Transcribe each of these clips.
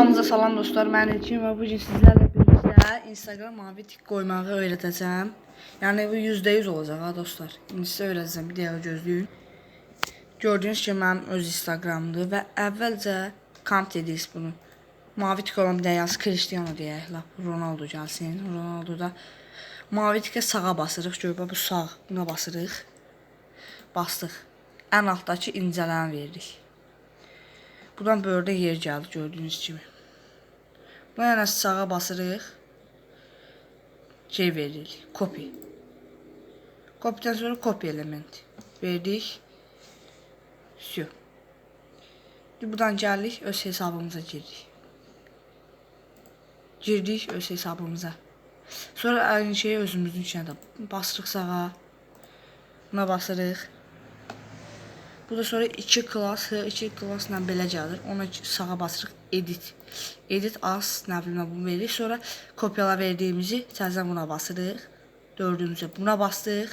Hamınıza salam dostlar, mən İlkin və bu gün sizlərlə birlikdə Instagram mavi tik qoymağı öyrədəcəm. Yəni bu %100 olacaq ha dostlar. İndi sizə öyrədəcəm, bir dəqiqə gözləyin. Gördüyünüz kimi mənim öz Instagramımdır və əvvəlcə kont edirik bunu. Mavi tik olan bir yaz Cristiano deyək, lap Ronaldo gəlsin. Ronaldo da mavi tikə sağa basırıq. Gör bax, bu sağ, buna basırıq. Bastıq. Ən altdakı incələni veririk. Buradan böyle yer geldi gördüğünüz gibi. Buna yana sağa basırıq. Şey veririk. Copy. Copy'den sonra copy element. Verdik. Şimdi buradan geldik. Öz hesabımıza girdik. Girdik öz hesabımıza. Sonra aynı şeyi özümüzün içine de basırıq sağa. Buna basırıq. Burada sonra iki klas, iki klasla belə gəlir. Ona sağa basırıq edit. Edit as, nə bilim bunu veririk. Sonra kopyala verdiyimizi təzədən buna basırıq. Dördüncü buna bastıq.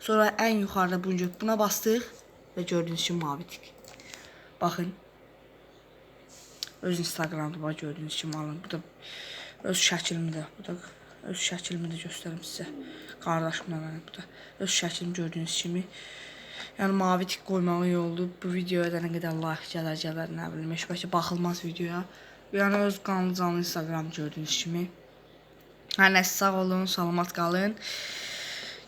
Sonra ən yuxarıda bunu buna bastıq və gördüyünüz kimi mavi tik. Baxın. Öz Instagramda bax gördüyünüz kimi alın. Bu da öz şəklimi bu da öz şəklimi də göstərim sizə. Qardaşımla bu da öz şəklimi gördüyünüz kimi. Yəni mavi tik qoymağı iyi oldu. Bu videoya da nə qədər like gələr, gələr, nə bilim, heç bəlkə baxılmaz videoya. Yəni öz qanlı canlı Instagram gördüyünüz kimi. Hər nəsə sağ olun, salamat qalın.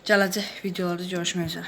Gələcək videolarda görüşmək üzrə.